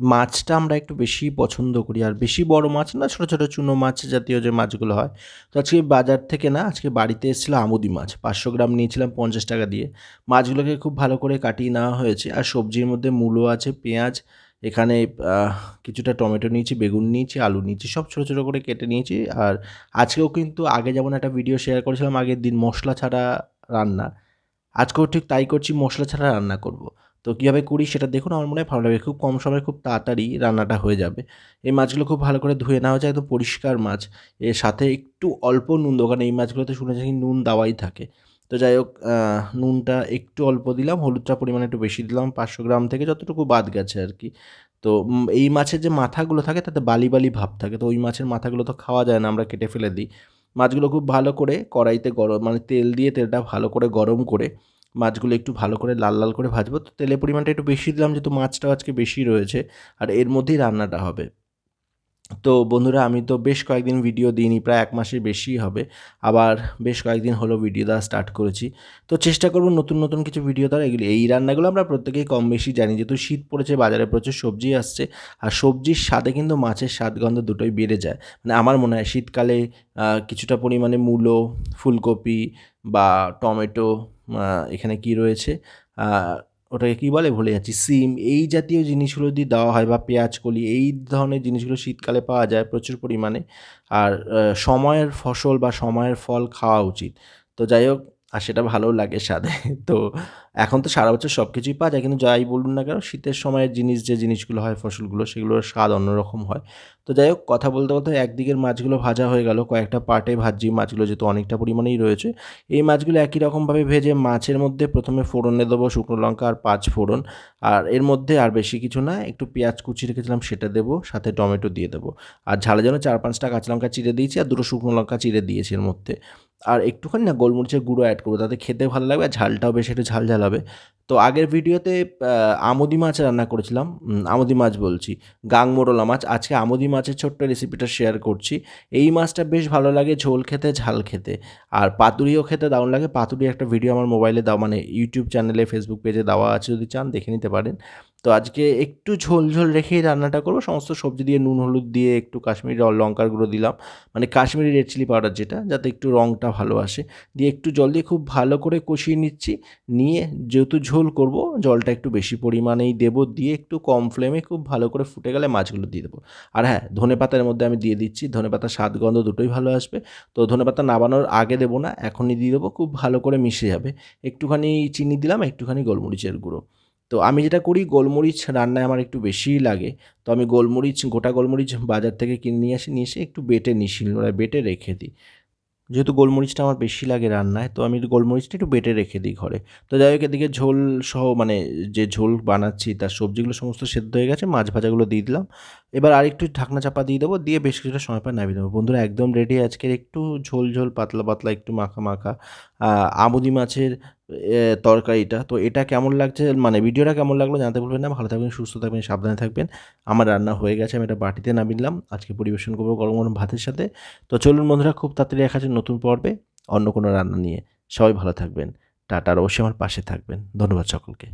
মাছটা আমরা একটু বেশি পছন্দ করি, আর বেশি বড় মাছ না, ছোটো ছোটো চুনো মাছ জাতীয় যে মাছগুলো হয়। তো আজকে বাজার থেকে না, আজকে বাড়িতে এসেছিল আমুদি মাছ, পাঁচশো গ্রাম নিয়েছিলাম পঞ্চাশ টাকা দিয়ে। মাছগুলোকে খুব ভালো করে কাটিয়ে নেওয়া হয়েছে, আর সবজির মধ্যে মূলো আছে, পেঁয়াজ, এখানে কিছুটা টমেটো নিয়েছি, বেগুন নিয়েছি, আলু নিয়েছি, সব ছোটো ছোটো করে কেটে নিয়েছি, আর আজকেও কিন্তু আগে যেমন একটা ভিডিও শেয়ার করেছিলাম, আগের দিন মশলা ছাড়া রান্না। আজকেও ঠিক তাই করছি, মশলা ছাড়া রান্না করব। তো কীভাবে করি সেটা দেখুন, আমার মনে হয় ভালো লাগবে। খুব কম সময়ে খুব তাড়াতাড়ি রান্নাটা হয়ে যাবে। এই মাছগুলো খুব ভালো করে ধুয়ে নেওয়া যায়, একদম পরিষ্কার মাছ। এর সাথে একটু অল্প নুন কারণ এই মাছগুলোতে শুনেছি নুন দেওয়াই থাকে। তো যাই হোক নুনটা একটু অল্প দিলাম, হলুদটা পরিমাণ একটু বেশি দিলাম, পাঁচশো গ্রাম থেকে যতটুকু বাদ গেছে আর কি। তো এই মাছের যে মাথাগুলো থাকে, তাতে বালি বালি ভাব থাকে। তো ওই মাছের মাথাগুলো তো খাওয়া যায় না, আমরা কেটে ফেলে দিই। মাছগুলো খুব ভালো করে কড়াইতে গরম মানে তেল দিয়ে তেলটা ভালো করে গরম করে মাছগুলো একটু ভালো করে লাল লাল করে ভাজবো। তো তেলের পরিমাণটা একটু বেশি দিলাম, যেহেতু মাছটাও আজকে বেশি রয়েছে, আর এর মধ্যেই রান্নাটা হবে। তো বন্ধুরা, আমি তো বেশ কয়েকদিন ভিডিও দিইনি, প্রায় এক মাসের বেশি হবে। আবার বেশ কয়েকদিন হলো ভিডিও দেওয়া স্টার্ট করেছি। তো চেষ্টা করব নতুন নতুন কিছু ভিডিও দেওয়ার। এগুলি, এই রান্নাগুলো আমরা প্রত্যেকেই কম বেশি জানি, যেহেতু শীত পড়েছে, বাজারে প্রচুর সবজি আসছে, আর সবজির স্বাদে কিন্তু মাছের স্বাদ গন্ধ দুটোই বেড়ে যায়। মানে আমার মনে হয় শীতকালে কিছুটা পরিমাণে মূলো, ফুলকপি বা টমেটো এখানে কি রয়েছে? ওটাকে কী বলে? ভুলে যাচ্ছি। সিম, এই জাতীয় জিনিসগুলো যদি দেওয়া হয় বা পেঁয়াজ, কলি, এই ধরনের জিনিসগুলো শীতকালে পাওয়া যায় প্রচুর পরিমাণে। আর সময়ের ফসল বা সময়ের ফল খাওয়া উচিত। তো যাই হোক আর সেটা ভালোও লাগে স্বাদে। তো এখন তো সারা বছর সব কিছুই পাওয়া যায়, কিন্তু যাই বলুন না কেন, শীতের সময়ের জিনিস, যে জিনিসগুলো হয় ফসলগুলো, সেগুলোর স্বাদ অন্যরকম হয়। তো যাই হোক, কথা বলতে বলতে একদিকের মাছগুলো ভাজা হয়ে গেল, কয়েকটা পার্টে ভাজি, মাছগুলো যেহেতু অনেকটা পরিমাণেই রয়েছে, এই মাছগুলো একই রকমভাবে ভেজে মাছের মধ্যে প্রথমে ফোড়নে দেবো, শুকনো লঙ্কা আর পাঁচ ফোড়ন, আর এর মধ্যে আর বেশি কিছু না, একটু পেঁয়াজ কুচি রেখেছিলাম, সেটা দেবো, সাথে টমেটো দিয়ে দেবো। আর ঝালে যেন চার পাঁচটা কাঁচা লঙ্কা চিড়ে দিয়েছি, আর দুটো শুকনো লঙ্কা চিড়ে দিয়েছি এর মধ্যে। আর একটুখানি না গোলমরিচের গুঁড়ো অ্যাড করব, তাতে খেতে ভালো লাগবে আর ঝালটাও বেশ একটু ঝাল ঝাল হবে। তো আগের ভিডিওতে আমুদি মাছ রান্না করেছিলাম আমুদি মাছ বলছি গাংমোরলা মাছ। আজকে আমুদি মাছের ছোট্ট রেসিপিটা শেয়ার করছি। এই মাছটা বেশ ভালো লাগে ঝোল খেতে, ঝাল খেতে। আর পাতুরিও খেতে দারুণ লাগে। পাতুরি একটা ভিডিও আমার মোবাইলে দাও মানে ইউটিউব চ্যানেলে ফেসবুক পেজে দেওয়া আছে, যদি চান দেখে নিতে পারেন। তো আজকে একটু ঝোল ঝোল রেখেই রান্নাটা করব। সমস্ত সবজি দিয়ে নুন, হলুদ দিয়ে একটু কাশ্মীরি লঙ্কার গুঁড়ো দিলাম। মানে কাশ্মীরি রেড চিলি পাউডার যেটা, যাতে একটু রঙটা ভালো আসে দিয়ে একটু জল দিয়ে খুব ভালো করে কষিয়ে নিচ্ছি। নিয়ে যেহেতু ঝোল করব, জলটা একটু বেশি পরিমাণেই দেবো। দিয়ে একটু কম ফ্লেমে খুব ভালো করে ফুটে গেলে মাছগুলো দিয়ে দেবো। আর হ্যাঁ ধনে পাতার মধ্যে আমি দিয়ে দিচ্ছি। ধনে পাতার স্বাদ গন্ধ দুটোই ভালো আসবে। তো ধনে পাতা নাবানোর আগে দেবো না, এখনই দিয়ে দেবো। খুব ভালো করে মিশে যাবে। একটুখানি চিনি দিলাম, একটুখানি গোলমরিচের গুঁড়ো। তো আমি যেটা করি, গোলমরিচ রান্নায় আমার একটু বেশিই লাগে। তো আমি গোলমরিচ, গোটা গোলমরিচ বাজার থেকে কিনে নিয়ে আসি, নিয়ে এসে একটু বেটে শিলনোড়ায়, বেটে রেখে দিই। যেহেতু গোলমরিচটা আমার বেশি লাগে রান্নায়, তো আমি গোলমরিচটা একটু বেটে রেখে দিই ঘরে। তো যাই হোক, এদিকে ঝোল সহ মানে যে ঝোল বানাচ্ছি, তার সবজিগুলো সমস্ত সেদ্ধ হয়ে গেছে, মাছ ভাজাগুলো দিয়ে দিলাম। এবার আরেকটু ঢাকনা চাপা দিয়ে দেবো, দিয়ে বেশ কিছুটা সময় পর নামিয়ে দেবো বন্ধুরা, একদম রেডি আজকের একটু ঝোল ঝোল, পাতলা পাতলা, একটু মাখা মাখা। আমুদি মাছের তরকারিটা। তো এটা কেমন লাগছে মানে ভিডিওটা কেমন লাগল জানতে ভুলবেন না। ভালো থাকবেন, সুস্থ থাকবেন, সাবধানে থাকবেন। আমার রান্না হয়ে গেছে, আমি এটা বাটিতে নামিলাম আজকে পরিবেশন করব গরম গরম ভাতের সাথে। তো চলুন বন্ধুরা, খুব তাড়াতাড়ি দেখা যাচ্ছে নতুন পর্বে, অন্য কোনো রান্না নিয়ে। সবাই ভালো থাকবেন। টাটার অবশ্যই আমার পাশে থাকবেন। ধন্যবাদ সকলকে।